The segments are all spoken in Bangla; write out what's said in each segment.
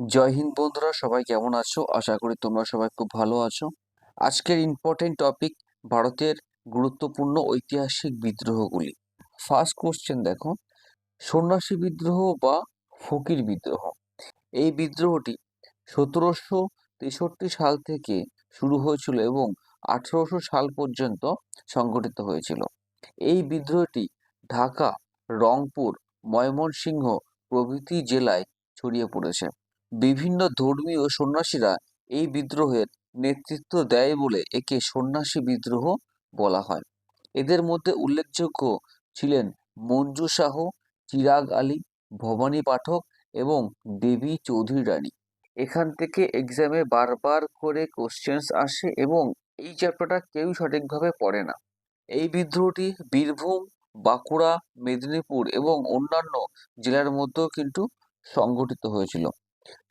জয় হিন্দ বন্ধুরা, সবাই কেমন আছো? আশা করি তোমরা সবাই খুব ভালো আছো। আজকের ইম্পর্টেন্ট টপিক ভারতের গুরুত্বপূর্ণ ঐতিহাসিক বিদ্রোহগুলি। ফার্স্ট কোশ্চেন দেখো, সন্ন্যাসী বিদ্রোহ বা ফকির বিদ্রোহ? এই বিদ্রোহটি সতেরোশো তেষট্টি সাল থেকে শুরু হয়েছিল এবং আঠেরোশো সাল পর্যন্ত সংগঠিত হয়েছিল। এই বিদ্রোহটি ঢাকা, রংপুর, ময়মনসিংহ প্রভৃতি জেলায় ছড়িয়ে পড়েছে। বিভিন্ন ধর্মীয় সন্ন্যাসীরা এই বিদ্রোহের নেতৃত্ব দেয় বলে একে সন্ন্যাসী বিদ্রোহ বলা হয়। এদের মধ্যে উল্লেখযোগ্য ছিলেন মঞ্জু শাহ, চিরাগ আলী, ভবানী পাঠক এবং দেবী চৌধুরী রানী। এখান থেকে এক্সামে বারবার করে কোশ্চেন্স আসে এবং এই চ্যাপ্টারটা কেউই সঠিকভাবে পড়ে না। এই বিদ্রোহটি বীরভূম, বাঁকুড়া, মেদিনীপুর এবং অন্যান্য জেলার মধ্যেও কিন্তু সংগঠিত হয়েছিল।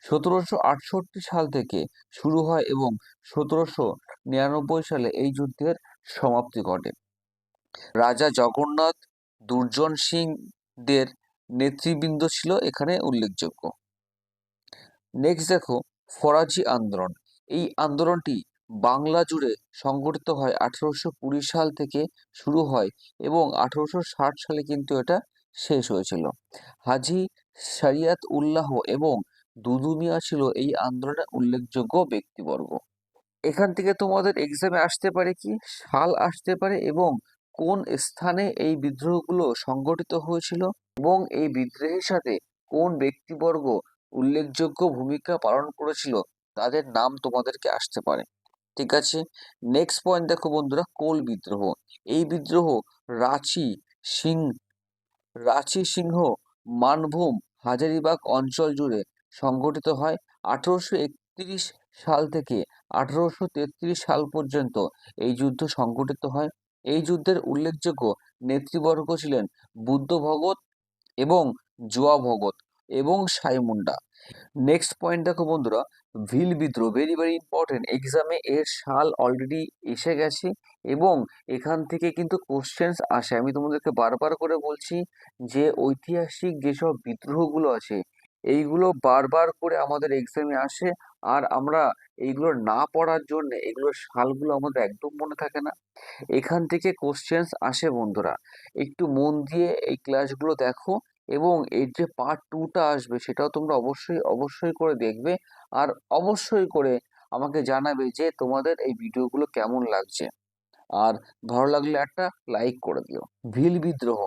সতেরোশো আটষট্টি সাল থেকে শুরু হয় এবং সতেরোশো নিরানব্বই সালে এই যুদ্ধের সমাপ্তি ঘটে। রাজা জগন্নাথ দুর্জন সিংদের নেতৃবৃন্দ ছিল এখানে উল্লেখযোগ্য। নেক্সট দেখো ফরাজি আন্দোলন। এই আন্দোলনটি বাংলা জুড়ে সংগঠিত হয় আঠেরোশো কুড়ি সাল থেকে শুরু হয় এবং আঠেরোশো ষাট সালে কিন্তু এটা শেষ হয়েছিল। হাজি শরিয়াত উল্লাহ এবং দুদু মিয়া ছিল এই আন্দোলনের উল্লেখযোগ্য ব্যক্তিবর্গ। এখান থেকে তোমাদের এক্সামে আসতে পারে কি? সাল আসতে পারে এবং কোন স্থানে এই বিদ্রোহগুলো সংগঠিত হয়েছিল এবং এই বিদ্রোহের সাথে কোন ব্যক্তিবর্গ উল্লেখযোগ্য ভূমিকা পালন করেছিল তাদের নাম তোমাদেরকে আসতে পারে। ঠিক আছে? নেক্সট পয়েন্ট দেখো বন্ধুরা, কোল বিদ্রোহ। এই বিদ্রোহ রাঁচি সিং, রাঁচি সিংহ, মানভূম, হাজারিবাগ অঞ্চল জুড়ে সংগঠিত হয় আঠেরোশো একত্রিশ সাল থেকে আঠেরোশো তেত্রিশ সাল পর্যন্ত এই যুদ্ধ সংগঠিত হয়। এই যুদ্ধের উল্লেখযোগ্য নেতৃবর্গ ছিলেন বুদ্ধ ভগত এবং জুয়া ভগত এবং সাই মুন্ডা। নেক্সট পয়েন্ট দেখো বন্ধুরা, ভিল বিদ্রোহ ভেরি ভেরি ইম্পর্টেন্ট এক্সামে এর সাল অলরেডি এসে গেছে এবং এখান থেকে কিন্তু কোশ্চেন্স আসে। আমি তোমাদেরকে বারবার করে বলছি যে ঐতিহাসিক যেসব বিদ্রোহগুলো আছে এইগুলো বারবার করে আমাদের এক্সামে আসে আর আমরা এইগুলো না পড়ার জন্য এগুলোর সালগুলো আমাদের একদম মনে থাকে না। এখান থেকে কোশ্চেন্স আসে বন্ধুরা। একটু মন দিয়ে এই ক্লাসগুলো দেখো এবং এর যে পার্ট টুটা আসবে সেটাও তোমরা অবশ্যই অবশ্যই করে দেখবে আর অবশ্যই করে আমাকে জানাবে যে তোমাদের এই ভিডিওগুলো কেমন লাগছে। আর ভালো লাগলে একটা লাইক করে দিও। ভিল বিদ্রোহ।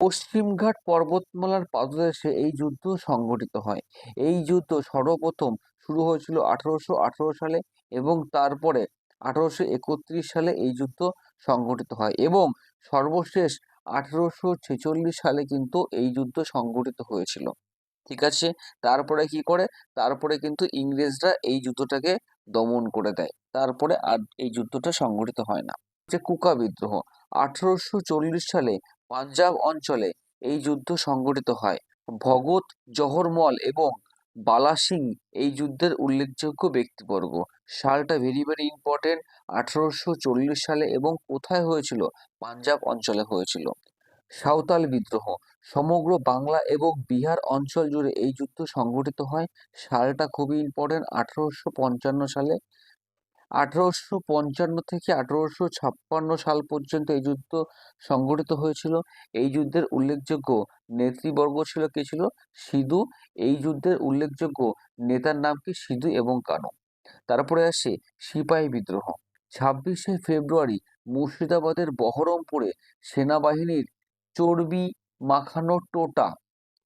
পশ্চিমঘাট পর্বতমালার পাদদেশে এই যুদ্ধ সংঘটিত হয়। এই যুদ্ধ সর্বপ্রথম শুরু হয়েছিল আঠারোশো আঠারো সালে এবং তারপরে আঠারোশো একত্রিশ সালে এই যুদ্ধ সংঘটিত হয় এবং সর্বশেষ আঠারোশো ছেচল্লিশ সালে কিন্তু এই যুদ্ধ সংঘটিত হয়েছিল। ঠিক আছে? তারপরে কি করে? তারপরে কিন্তু ইংরেজরা এই যুদ্ধটাকে দমন করে দেয়। তারপরে আর এই যুদ্ধটা সংঘটিত হয় না। যে কুকা বিদ্রোহ। আঠারোশো চল্লিশ সালে পাঞ্জাব অঞ্চলে এই যুদ্ধ সংঘটিত হয়। ভগৎ, জহরমল এবং বালা সিং এই যুদ্ধের উল্লেখযোগ্য ব্যক্তিবর্গ। সালটা ভেরি ভেরি ইম্পর্টেন্ট আঠারোশো চল্লিশ সালে এবং কোথায় হয়েছিল? পাঞ্জাব অঞ্চলে হয়েছিল। সাঁওতাল বিদ্রোহ, সমগ্র বাংলা এবং বিহার অঞ্চল জুড়ে এই যুদ্ধ সংঘটিত হয়। সালটা খুবই ইম্পর্টেন্ট আঠারোশো পঞ্চান্ন সালে। আঠেরোশো পঞ্চান্ন থেকে আঠেরোশো ছাপ্পান্ন সাল পর্যন্ত এই যুদ্ধ সংঘটিত হয়েছিল। এই যুদ্ধের উল্লেখযোগ্য নেতৃবর্গ ছিল কে ছিল? সিধু। এই যুদ্ধের উল্লেখযোগ্য নেতার নাম কি? সিধু এবং কানু। তারপরে আসে সিপাহী বিদ্রোহ। ছাব্বিশে ফেব্রুয়ারি মুর্শিদাবাদের বহরমপুরে সেনাবাহিনীর চর্বি মাখানো টোটা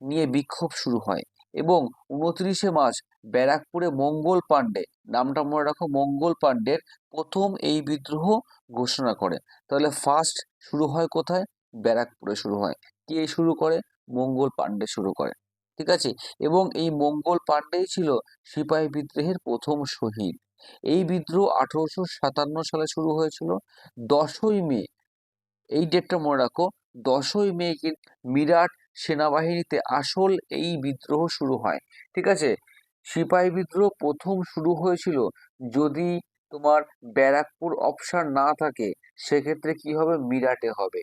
নিয়ে বিক্ষোভ শুরু হয়। এবং উনত্রিশে মার্চ ব্যারাকপুরে মঙ্গল পাণ্ডে, নামটা মনে রাখো, মঙ্গল পাণ্ডের প্রথম এই বিদ্রোহ ঘোষণা করে। তাহলে ফার্স্ট শুরু হয় কোথায়? ব্যারাকপুরে শুরু হয়। কে শুরু করে? মঙ্গল পাণ্ডে শুরু করে। ঠিক আছে? এবং এই মঙ্গল পাণ্ডেই ছিল সিপাহী বিদ্রোহের প্রথম শহীদ। এই বিদ্রোহ আঠারোশো সাতান্ন সালে শুরু হয়েছিল। দশই মে, এই ডেটটা মনে রাখো, দশই মে মিরাট সেনাবাহিনীতে আসল এই বিদ্রোহ শুরু হয়, ঠিক আছে? সিপাহী বিদ্রোহ প্রথম শুরু হয়েছিল যদি তোমার ব্যারাকপুর অপশন না থাকে, সেক্ষেত্রে কি হবে? মিরাটে হবে।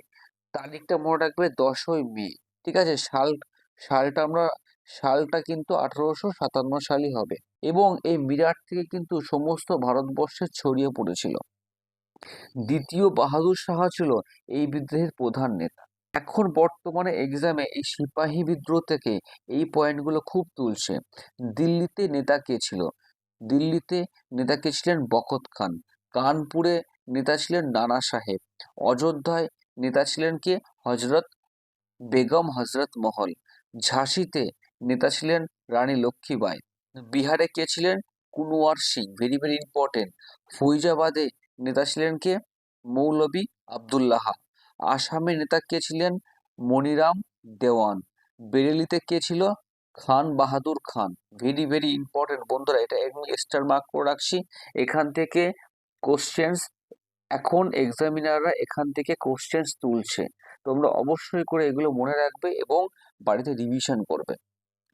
তারিখটা মনে রাখবে দশই মে, ঠিক আছে? সাল, সালটা আমরা, সালটা কিন্তু আঠারোশো সাতান্ন সালই হবে এবং এই মিরাট থেকে কিন্তু সমস্ত ভারতবর্ষে ছড়িয়ে পড়েছিল। দ্বিতীয় বাহাদুর শাহ ছিল এই বিদ্রোহের প্রধান নেতা। এখন বর্তমানে এক্সামে এই সিপাহী বিদ্রোহ থেকে এই পয়েন্টগুলো খুব তুলছে। দিল্লিতে নেতা কে ছিল? দিল্লিতে নেতা কে ছিলেন বখত খান। কানপুরে নেতা ছিলেন নানা সাহেব। অযোধ্যায় নেতা ছিলেন কে? হজরত বেগম হজরত মহল। ঝাঁসিতে নেতা ছিলেন রানী লক্ষ্মীবাই বিহারে কে ছিলেন? Kunwar Singh. Very very important ফৈজাবাদে নেতা ছিলেন কে? মৌলবী আবদুল্লাহ। আসামে নেতা কে ছিলেন মনিরাম দেওয়ান। বেরেলিতে কে ছিল? Khan Bahadur Khan. Very very important বন্ধুরা, এটা একদম স্টার মার্ক করে রাখছি। এখান থেকে কোশ্চেন্স এখন এক্সামিনাররা এখান থেকে কোশ্চেন্স তুলছে। তোমরা অবশ্যই করে এগুলো মনে রাখবে এবং বাড়িতে রিভিশন করবে।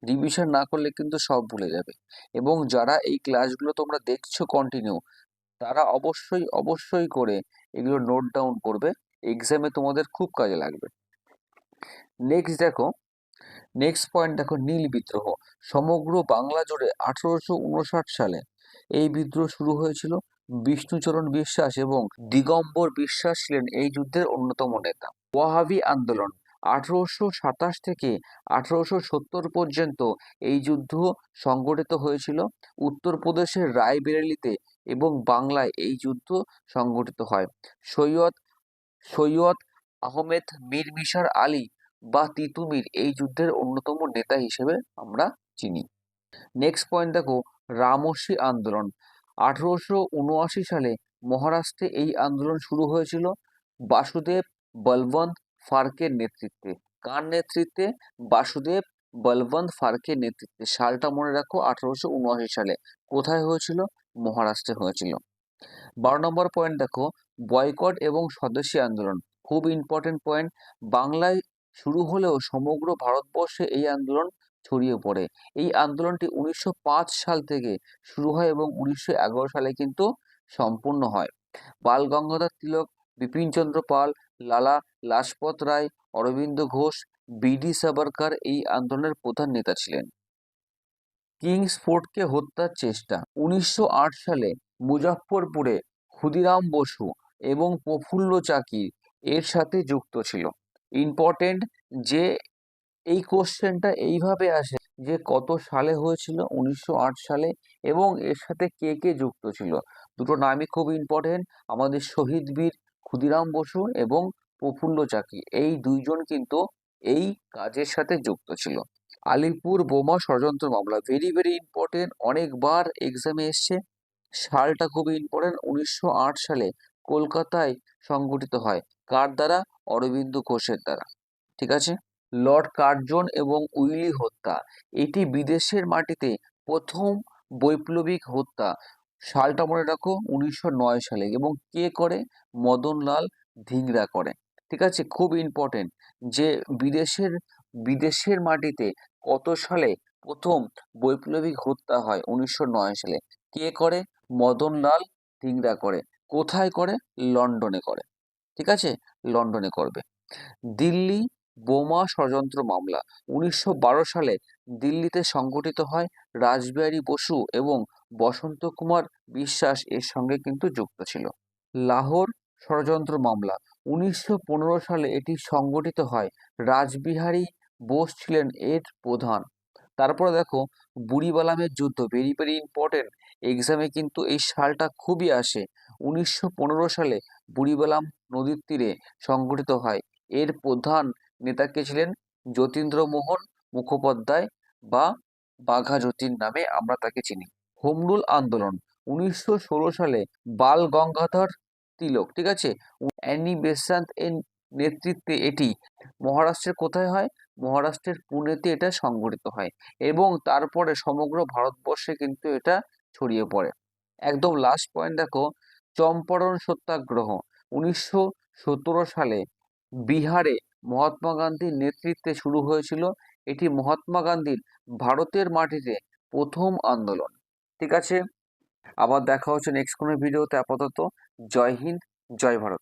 রিভিশন না করলে কিন্তু সব ভুলে যাবে। এবং যারা এই ক্লাসগুলো তোমরা দেখছ কন্টিনিউ তারা অবশ্যই অবশ্যই করে এগুলো নোট ডাউন করবে। এক্সামে তোমাদের খুব কাজে লাগবে। নেক্সট দেখো নেক্সট পয়েন্ট দেখো, নীল বিদ্রোহ। সমগ্র বাংলা জুড়ে আঠারোশো উনষাট সালে এই বিদ্রোহ শুরু হয়েছিল। বিষ্ণুচরণ বিশ্বাস এবং দিগম্বর বিশ্বাস ছিলেন এই যুদ্ধের অন্যতম নেতা। ওয়াহাবি আন্দোলন, আঠারোশো সাতাশ থেকে আঠারোশো সত্তর পর্যন্ত এই যুদ্ধ সংগঠিত হয়েছিল। উত্তরপ্রদেশের রায়বেরেলিতে এবং বাংলায় এই যুদ্ধ সংগঠিত হয়। সৈয়দ সৈয়দ আহমেদ মীর মিশার আলী বা তিতুমির এই যুদ্ধের অন্যতম নেতা হিসেবে আমরা চিনি। নেক্সট পয়েন্ট দেখো, রামসি আন্দোলন। আঠারোশো উনআশি সালে মহারাষ্ট্রে এই আন্দোলন শুরু হয়েছিল বাসুদেব বলবন্ত ফার্কের নেতৃত্বে। কার নেতৃত্বে? বাসুদেব বলবন্ত ফার্কের নেতৃত্বে। সালটা মনে রাখো, আঠারোশো উনআশি সালে। কোথায় হয়েছিল? মহারাষ্ট্রে হয়েছিল। বারো নম্বর পয়েন্ট দেখো বয়কট এবং স্বদেশী আন্দোলন। খুব ইম্পর্টেন্ট পয়েন্ট বাংলায় শুরু হলেও সমগ্র ভারতবর্ষে এই আন্দোলন ছড়িয়ে পড়ে। এই আন্দোলনটি উনিশশো পাঁচ সাল থেকে শুরু হয় এবং উনিশশো এগারো সালে কিন্তু সম্পূর্ণ হয়। বাল গঙ্গাধর তিলক বিপিনচন্দ্র পাল, লালা লাজপত রায়, অরবিন্দ ঘোষ বিডি সাভারকার এই আন্দোলনের প্রধান নেতা ছিলেন। কিংস ফোর্টকে হত্যার চেষ্টা। উনিশশো আট সালে মুজাফফরপুরে ক্ষুদিরাম বসু এবং প্রফুল্ল চাকি এর সাথে যুক্ত ছিল। ইম্পর্টেন্ট যে এই কোশ্চেনটা এইভাবে আসে যে কত সালে হয়েছিল? উনিশশো আট সালে এবং এর সাথে কে কে যুক্ত ছিল? দুটো নামই খুব ইম্পর্টেন্ট আমাদের শহীদ বীর ক্ষুদিরাম বসু এবং প্রফুল্ল চাকি। এই দুইজন কিন্তু এই কাজের সাথে যুক্ত ছিল। আলিপুর বোমা ষড়যন্ত্র মামলা ভেরি ভেরি ইম্পর্টেন্ট অনেকবার এক্সামে এসছে। সালটা খুবই ইম্পর্টেন্ট উনিশশো আট সালে কলকাতায় সংগঠিত হয়। কার দ্বারা? অরবিন্দ ঘোষের দ্বারা। ঠিক আছে? লর্ড কার্জন এবং উইলি হত্যা। এটি বিদেশের মাটিতে প্রথম বৈপ্লবিক হত্যা। সালটা মনে রাখো, উনিশশো নয় সালে। এবং কে করে? মদনলাল ধিংরা করে। ঠিক আছে? খুব ইম্পর্টেন্ট যে বিদেশের বিদেশের মাটিতে কত সালে প্রথম বৈপ্লবিক হত্যা হয়? উনিশশো নয় সালে। কে করে? মদনলাল ধিংরা করে। কোথায় করে? লন্ডনে করে। ঠিক আছে? লন্ডনে করবে। দিল্লি বোমা ষড়যন্ত্র মামলা। উনিশশো বারো সালে দিল্লিতে সংগঠিত হয় রাসবিহারী বসু এবং বসন্ত কুমার বিশ্বাস এর সঙ্গে কিন্তু যুক্ত ছিল। লাহোর ষড়যন্ত্র মামলা। উনিশশো পনেরো সালে এটি সংগঠিত হয়। রাসবিহারী বোস ছিলেন এর প্রধান। তারপরে দেখো, বুড়িবালামের যুদ্ধ ভেরি ভেরি ইম্পর্টেন্ট এক্সামে কিন্তু এই সালটা খুবই আসে। উনিশশো পনেরো সালে বুড়িবালাম নদীর তীরে সংগঠিত হয়। এর প্রধান নেতা কে ছিলেন যতীন্দ্রমোহন মুখোপাধ্যায় বা বাঘা যতীন নামে আমরা তাকে চিনি। হোমরুল আন্দোলন, উনিশশো ষোলো সালে বাল গঙ্গাধর তিলক, ঠিক আছে? অ্যানি বেসান্ত এর নেতৃত্বে এটি মহারাষ্ট্রের কোথায় হয়? মহারাষ্ট্রের পুনেতে এটা সংগঠিত হয় এবং তারপরে সমগ্র ভারতবর্ষে কিন্তু এটা ছড়িয়ে পড়ে। একদম লাস্ট পয়েন্ট দেখো চম্পারণ সত্যাগ্রহ। উনিশশো সতেরো সালে বিহারে মহাত্মা গান্ধীর নেতৃত্বে শুরু হয়েছিল এটি মহাত্মা গান্ধীর ভারতের মাটিতে প্রথম আন্দোলন। ঠিক আছে? আবার দেখা হচ্ছে নেক্সট কোনো ভিডিওতে। আপাতত জয় হিন্দ, জয় ভারত।